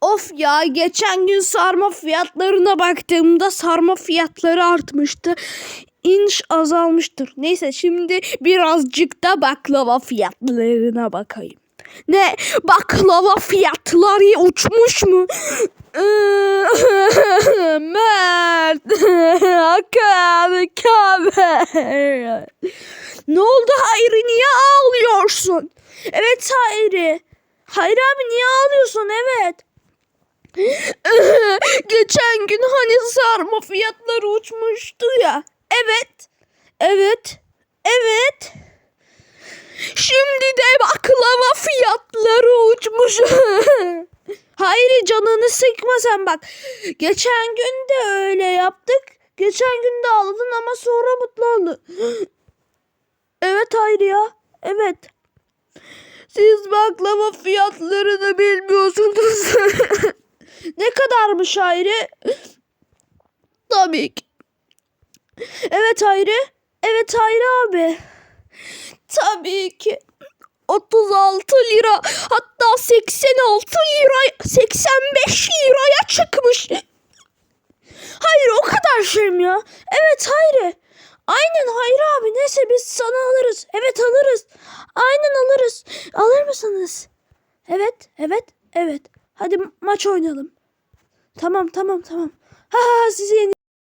Of ya geçen gün sarma fiyatlarına baktığımda sarma fiyatları artmıştı. İnş azalmıştır. Neyse şimdi birazcık da baklava fiyatlarına bakayım. Ne baklava fiyatları uçmuş mu? Mert. Hakan. Kamer. Ne oldu Hayri niye ağlıyorsun? Evet Hayri. Hayri abi niye ağlıyorsun? Evet. Geçen gün hani sarma fiyatları uçmuştu ya. Evet. Evet. Evet. Şimdi de baklava fiyatları uçmuş. Hayır canını sıkma sen bak. Geçen gün de öyle yaptık. Geçen gün de ağladın ama sonra mutlu oldun. Evet Hayri ya. Evet. Siz baklava fiyatlarını bilmiyorsunuz. ne kadarmış Hayri? Tabii ki. Evet Hayri. Evet Hayri abi. Tabii ki. 36 lira hatta 86 lira 85 liraya çıkmış. Hayır o kadar şey mi ya? Evet Hayri. Aynen Hayri abi neyse biz sana alırız. Evet alırız. Aynen alırız. Alır mısınız? Evet evet evet. Hadi maç oynayalım. Tamam tamam tamam. Ha ha sizi yeni